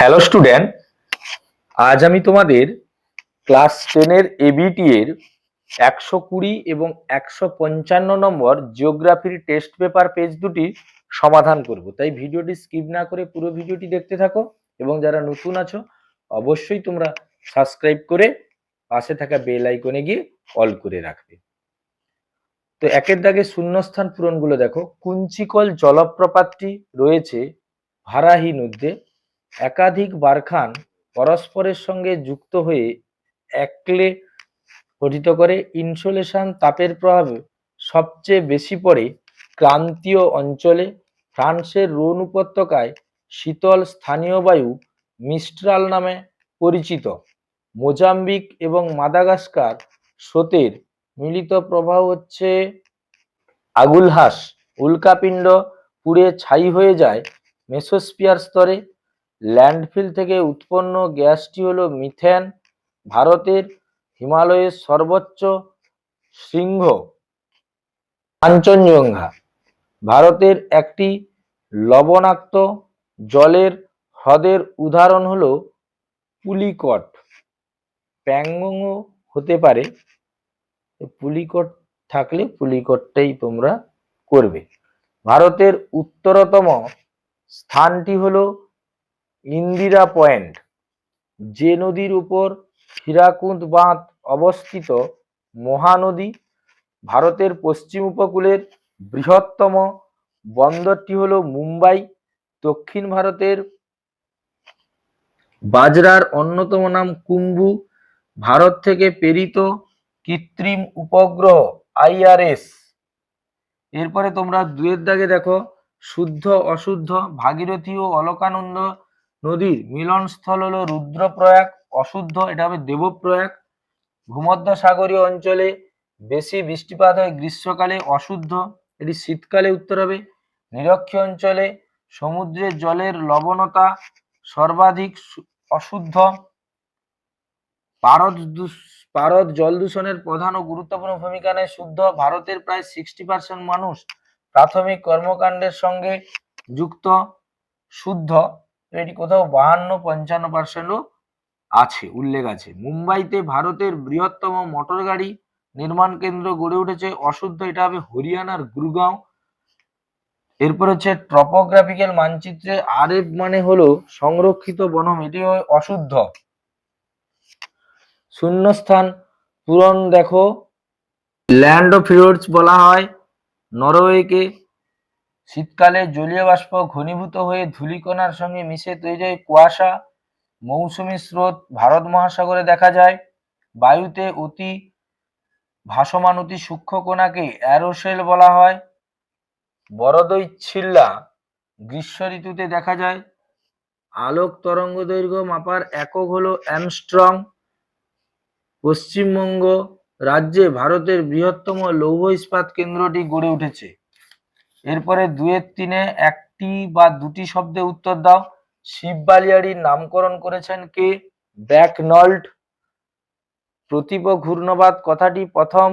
Hello student আজ আমি তোমাদের ক্লাস টেনের এবিটি এর একশো কুড়ি এবং একশো পঞ্চান্ন নম্বর জিওগ্রাফির টেস্ট পেপার পেজ দুটি সমাধান করব। তাই ভিডিওটি স্কিপ না করে পুরো ভিডিওটি দেখতে থাকো এবং যারা নতুন আছো, অবশ্যই তোমরা সাবস্ক্রাইব করে পাশে থাকা বেল আইকনে গিয়ে অল করে রাখবে। তো একের দাগে শূন্যস্থান পূরণগুলো দেখো। কুঞ্চিকল জলপ্রপাতটি রয়েছে ভারাহি নদীতে। একাধিক বারখান পরস্পরের সঙ্গে যুক্ত হয়ে একলে গঠিত করে ইনসোলেশন তাপের প্রভাবে সবচেয়ে বেশি পড়ে ক্রান্তীয় অঞ্চলে। ফ্রান্সের রোন উপত্যকায় শীতল স্থানীয় বায়ু মিস্ট্রাল নামে পরিচিত। মোজাম্বিক এবং মাদাগাস্কার স্রোতের মিলিত প্রবাহ হচ্ছে আগুলহাস, উল্কাপিণ্ড পুড়ে ছাই হয়ে যায় মেসোস্পিয়ার স্তরে। ল্যান্ডফিল থেকে উৎপন্ন গ্যাসটি হলো মিথেন, ভারতের হিমালয়ের সর্বোচ্চ শৃঙ্গ কাঞ্চনজঙ্ঘা। ভারতের একটি লবণাক্ত জলের হ্রদের উদাহরণ হলো পুলিকট। প্যাংগংও হতে পারে। পুলিকট থাকলে পুলিকটটাই তোমরা করবে। ভারতের উত্তরতম স্থানটি হলো ইন্দিরা পয়েন্ট, যে নদীর উপর হীরাকুদ বাঁধ অবস্থিত মহানদী, ভারতের পশ্চিম উপকূলের বৃহত্তম বন্দরটি হল মুম্বাই, দক্ষিণ ভারতের বাজরার অন্যতম নাম কুম্বু, ভারত থেকে প্রেরিত কৃত্রিম উপগ্রহ আইআরএস। এরপরে তোমরা দুয়ের দাগে দেখো, শুদ্ধ, অশুদ্ধ, ভাগীরথী ও অলকানন্দ নদীর মিলনস্থল হলো রুদ্রপ্রয়াগ, অশুদ্ধ, এটা হবে দেবপ্রয়াগ। ভূমধ্য সাগরীয় অঞ্চলে বেশি বৃষ্টিপাত হয় গ্রীষ্মকালে, অশুদ্ধ। এটি শীতকালে উত্তর হবে। নিরক্ষীয় অঞ্চলে সমুদ্রের জলের লবণতা সর্বাধিক অশুদ্ধ। পারদ পারদ জল দূষণের প্রধান ও গুরুত্বপূর্ণ ভূমিকা নেয় শুদ্ধ। ভারতের প্রায় সিক্সটি পার্সেন্ট মানুষ প্রাথমিক কর্মকাণ্ডের সঙ্গে যুক্ত। শুদ্ধ। এটি কোথাও বাহান্ন, পঞ্চান্ন পার্সেন্টও আছে, উল্লেখ আছে। মুম্বাইতে ভারতের বৃহত্তম মোটর গাড়ি নির্মাণ কেন্দ্র গড়ে উঠেছে অশুদ্ধ এটা হবে হরিয়ানার গুরগাঁও। এরপর হচ্ছে ট্রপোগ্রাফিক্যাল মানচিত্রে আরএফ মানে হলো সংরক্ষিত বনম এটি হয় অশুদ্ধ। শূন্যস্থান পূরণ দেখো ল্যান্ড অফ বলা হয়, নরওয়েকে শীতকালে জলীয় বাষ্প ঘনীভূত হয়ে ধূলিকণার সঙ্গে মিশে তৈরি হয় কুয়াশা। মৌসুমি স্রোত ভারত মহাসাগরে দেখা যায়। বায়ুতে অতি ভাসমান অতি সূক্ষ্ম কণাকে অ্যারোসেল বলা হয়। বড়দৈচ্ছিল্লা গ্রীষ্ম ঋতুতে দেখা যায়। আলোক তরঙ্গ দৈর্ঘ্য মাপার একক হলো অ্যামস্ট্রং। পশ্চিমবঙ্গ রাজ্যে ভারতের বৃহত্তম লৌহ ইস্পাত কেন্দ্রটি গড়ে উঠেছে। এরপরে দুয়ের তিনে একটি বা দুটি শব্দে উত্তর দাও। শিব বালিয়াড়ির নামকরণ করেছেন কে? ব্যাকনল্ট প্রতিপ ঘূর্ণবাদ কথাটি প্রথম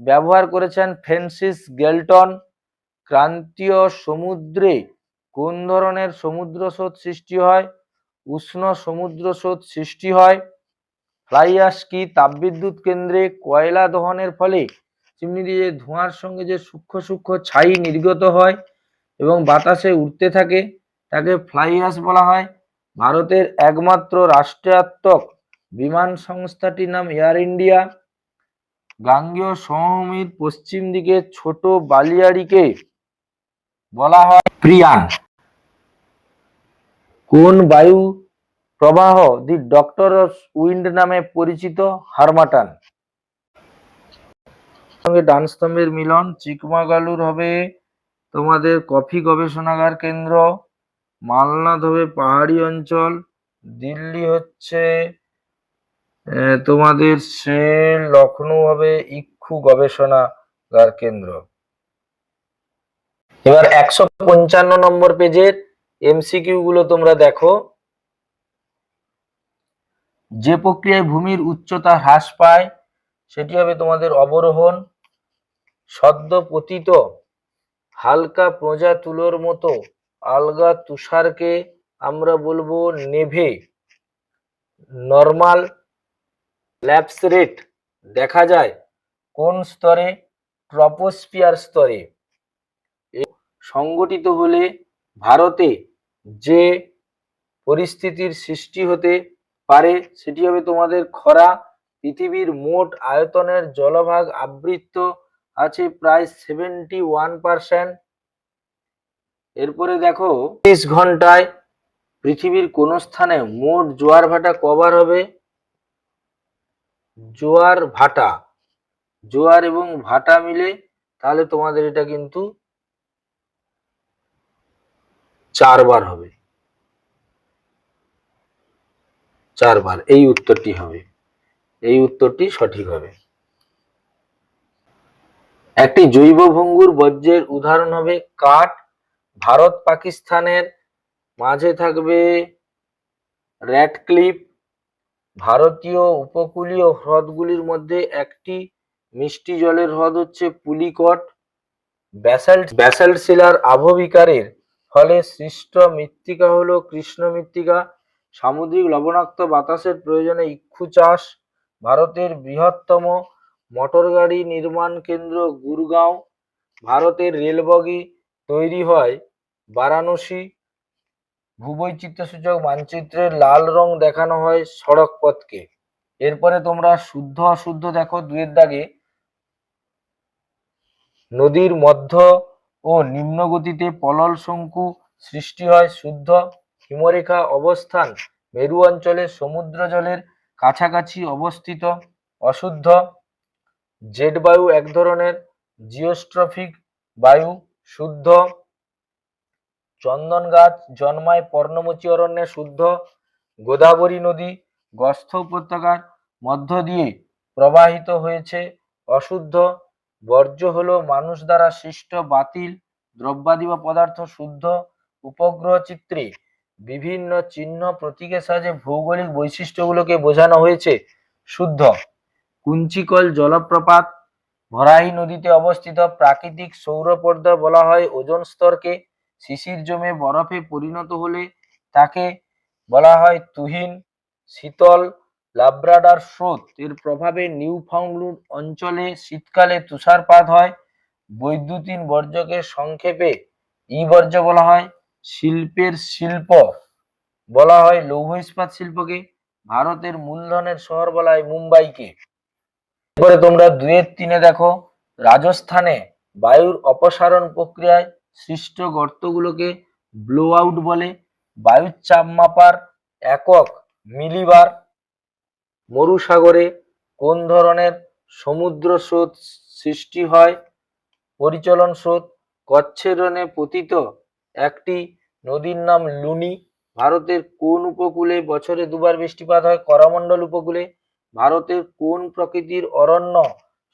ব্যবহার করেছেন ফ্রান্সিস গেলটন। ক্রান্তীয় সমুদ্রে কোন ধরনের সমুদ্র স্রোত সৃষ্টি হয়? উষ্ণ সমুদ্র স্রোত সৃষ্টি হয়। ফ্লাই অ্যাশ কি তাপবিদ্যুৎ কেন্দ্রে কয়লা দহনের ফলে চিমনি দিয়ে ধোঁয়ার সঙ্গে যে সূক্ষ্ম সূক্ষ্ম ছাই নির্গত হয় এবং বাতাসে উড়তে থাকে, তাকে ফ্লাই অ্যাশ বলা হয়। ভারতের একমাত্র রাষ্ট্রায়ত্তক বিমান সংস্থাটির নাম এয়ার ইন্ডিয়া। গাঙ্গেয় সমভূমির পশ্চিম দিকে ছোট বালিয়াড়িকে বলা হয় প্রিয়ান। কোন বায়ু প্রবাহ দি ডক্টর অফ উইন্ড নামে পরিচিত হারমাটান? সঙ্গে ডান স্তম্ভের মিলন, চিকমাগালুর হবে তোমাদের কফি গবেষণাগার কেন্দ্র মালনাথ হবে পাহাড়ি অঞ্চল, দিল্লি হচ্ছে তোমাদের সে লখনৌ হবে ইক্ষু গবেষণাগার কেন্দ্র। এবার একশো পঞ্চান্ন নম্বর পেজের এমসিকিউ গুলো তোমরা দেখো। যে প্রক্রিয়ায় ভূমির উচ্চতা হ্রাস পায়, সেটি হবে তোমাদের অবরোহণ। সদ্য পতিত হালকা প্রজা তুলোর মতো আলগা তুষারকে আমরা বলব নেভে। নর্মাল ল্যাপস রেট দেখা যায় কোন স্তরে? ট্রপোস্ফিয়ার স্তরে। সংগঠিত হলে ভারতে যে পরিস্থিতির সৃষ্টি হতে পারে সেটি হবে তোমাদের খরা, পৃথিবীর মোট আয়তনের জলভাগ আবৃত আছে প্রায় সেভেন্টি ওয়ান পার্সেন্ট এরপরে দেখো তিরিশ ঘন্টায় পৃথিবীর কোন স্থানে মোট জোয়ার ভাটা কভার হবে? জোয়ার ভাটা। জোয়ার এবং ভাটা মিলে তাহলে তোমাদের এটা কিন্তু চারবার হবে। চারবার। এই উত্তরটি হবে। এই উত্তরটি সঠিক হবে। একটি জৈব ভঙ্গুর বর্জ্যের উদাহরণ হবে কাঠ। ভারত পাকিস্তানের মাঝে থাকবে র্যাডক্লিফ। ভারতীয় উপকূলীয় হ্রদগুলির মধ্যে একটি মিষ্টি জলের হ্রদ হচ্ছে পুলিকট। ব্যাসাল্ট ব্যাসাল্ট শিলার আবহবিকারের ফলে সৃষ্ট মৃত্তিকা হলো কৃষ্ণ মৃত্তিকা। সামুদ্রিক লবণাক্ত বাতাসের প্রয়োজনে ইক্ষু চাষ ভারতের বৃহত্তম মোটরগাড়ি নির্মাণ কেন্দ্র গুরগাঁও, ভারতের রেলবগি তৈরি হয় বারাণসী। ভূবৈচিত্র্যসূচক মানচিত্রের লাল রং দেখানো হয় সড়ক পথকে। এরপরে তোমরা শুদ্ধ অশুদ্ধ দেখো দুয়ের দাগে। নদীর মধ্য ও নিম্ন গতিতে পলল শঙ্কু সৃষ্টি হয় শুদ্ধ হিমরেখা অবস্থান। মেরু অঞ্চলে সমুদ্র জলের কাছাকাছি অবস্থিত, অশুদ্ধ। জেট বায়ু এক ধরনের, জিওস্ট্রফিক বায়ু, শুদ্ধ, চন্দন গাছ জন্মায় পর্ণমোচী অরণ্যে শুদ্ধ, গোদাবরী নদী, গস্থ উপত্যকার মধ্য দিয়ে প্রবাহিত হয়েছে, অশুদ্ধ, বর্জ্য হলো মানুষ দ্বারা সৃষ্ট বাতিল, দ্রব্যাদি বা পদার্থ শুদ্ধ, উপগ্রহ চিত্রে বিভিন্ন চিহ্ন প্রতীকের সাহায্যে ভৌগোলিক বৈশিষ্ট্যগুলোকে বোঝানো হয়েছে, শুদ্ধ। কুঞ্চিকল জলপ্রপাত ভরাহি নদীতে অবস্থিত প্রাকৃতিক সৌরপর্দা বলা হয় ওজোন স্তরকে। শিশির জমে বরফে পরিণত হলে তাকে বলা হয় তুহিন, শীতল, লাব্রাডার স্রোত। এর প্রভাবে নিউ ফাউন্ডল্যান্ড অঞ্চলে শীতকালে তুষারপাত হয়। বৈদ্যুতিন বর্জ্যকে সংক্ষেপে ই বর্জ্য বলা হয়, শিল্পের শিল্প বলা হয় লৌহ ইস্পাত শিল্পকে। ভারতের মূলধনের শহর বলা হয় মুম্বাইকে। এরপরে তোমরা দুয়ের তিনে দেখো, রাজস্থানে বায়ুর অপসারণ প্রক্রিয়ায় সৃষ্ট গর্তগুলোকে ব্লো আউট বলে। বায়ুর চাপ মাপার একক মিলিবার মরুসাগরে কোন ধরনের সমুদ্র স্রোত সৃষ্টি হয়? পরিচলন স্রোত কচ্ছের রনে পতিত একটি নদীর নাম লুনি। ভারতের কোন উপকূলে বছরে দুবার বৃষ্টিপাত হয়? করামণ্ডল উপকূলে। ভারতের কোন প্রকৃতির অরণ্য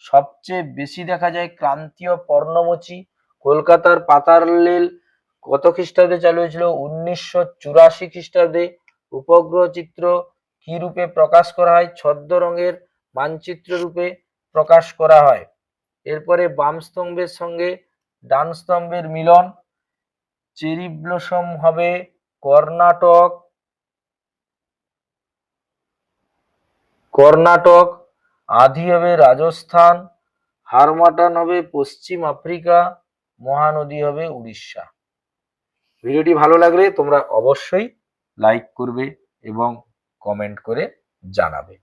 সবচেয়ে বেশি দেখা যায়? ক্রান্তীয় পর্ণমোচী, কলকাতার পাতার কত খ্রিস্টাব্দে চালু হয়েছিল? উনিশশো চুরাশি খ্রিস্টাব্দে উপগ্রহ চিত্র কি রূপে প্রকাশ করা হয়? ছদ্ম রঙের মানচিত্র রূপে প্রকাশ করা হয়। এরপরে বাম স্তম্ভের সঙ্গে ডান স্তম্ভের মিলন। চেরি ব্লসম হবে কর্ণাটক। কর্ণাটক, আধি হবে রাজস্থান হারমাটান হবে পশ্চিম আফ্রিকা, মহানদী হবে উড়িষ্যা। ভিডিওটি ভালো লাগলে তোমরা অবশ্যই লাইক করবে এবং কমেন্ট করে জানাবে।